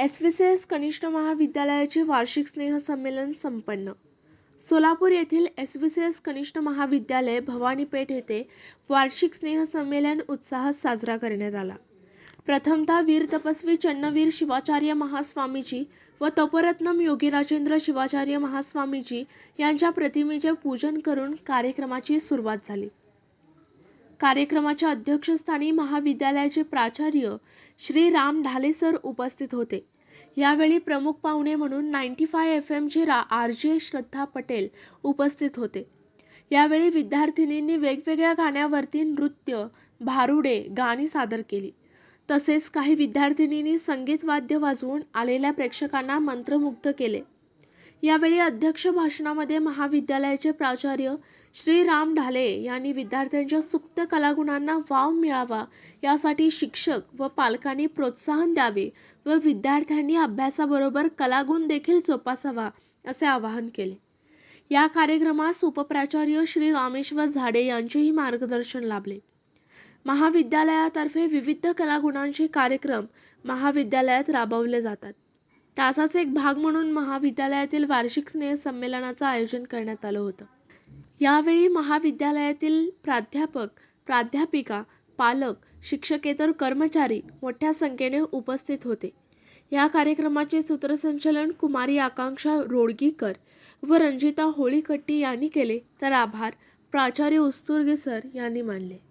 S V C S कनिष्ठ महाविद्यालयाचे वार्षिक स्नेहसंमेलन संपन्न. सोलापूर येथील एस व्ही सी एस कनिष्ठ महाविद्यालय भवानीपेठ येथे वार्षिक स्नेहसंमेलन उत्साहात साजरा करण्यात आला. प्रथमतः वीर तपस्वी चन्नवीर शिवाचार्य महास्वामीजी व तपरत्नम योगीराजेंद्र शिवाचार्य महास्वामीजी यांच्या प्रतिमेचे पूजन करून कार्यक्रमाची सुरुवात झाली. कार्यक्रमाच्या अध्यक्षस्थानी महाविद्यालयाचे प्राचार्य श्री राम ढाले सर उपस्थित होते. यावेळी प्रमुख पाहुणे म्हणून नाईन्टी फाय एफ एमचे रा आर जे श्रद्धा पटेल उपस्थित होते. यावेळी विद्यार्थिनींनी वेगवेगळ्या गाण्यावरती नृत्य भारुडे गाणी सादर केली. तसेच काही विद्यार्थिनींनी संगीत वाद्य वाजवून आलेल्या प्रेक्षकांना मंत्रमुग्ध केले. यावेळी अध्यक्ष भाषणामध्ये महाविद्यालयाचे प्राचार्य श्री राम ढाले यांनी विद्यार्थ्यांच्या सुप्त कलागुणांना वाव मिळावा यासाठी शिक्षक व पालकांनी प्रोत्साहन द्यावे व विद्यार्थ्यांनी अभ्यासाबरोबर कलागुण देखील जोपासावा असे आवाहन केले. या कार्यक्रमास उपप्राचार्य श्री रामेश्वर झाडे यांचेही मार्गदर्शन लाभले. महाविद्यालयातर्फे विविध कलागुणांचे कार्यक्रम महाविद्यालयात राबवले जातात. त्याचाच एक भाग म्हणून महाविद्यालयातील वार्षिक स्नेह संमेलनाचं आयोजन करण्यात आलं होतं. यावेळी महाविद्यालयातील प्राध्यापक प्राध्यापिका पालक शिक्षकेतर कर्मचारी मोठ्या संख्येने उपस्थित होते. या कार्यक्रमाचे सूत्रसंचलन कुमारी आकांक्षा रोडगीकर व रंजिता होळीकट्टी यांनी केले तर आभार. प्राचार्य उस्तुर्गे सर यांनी मानले.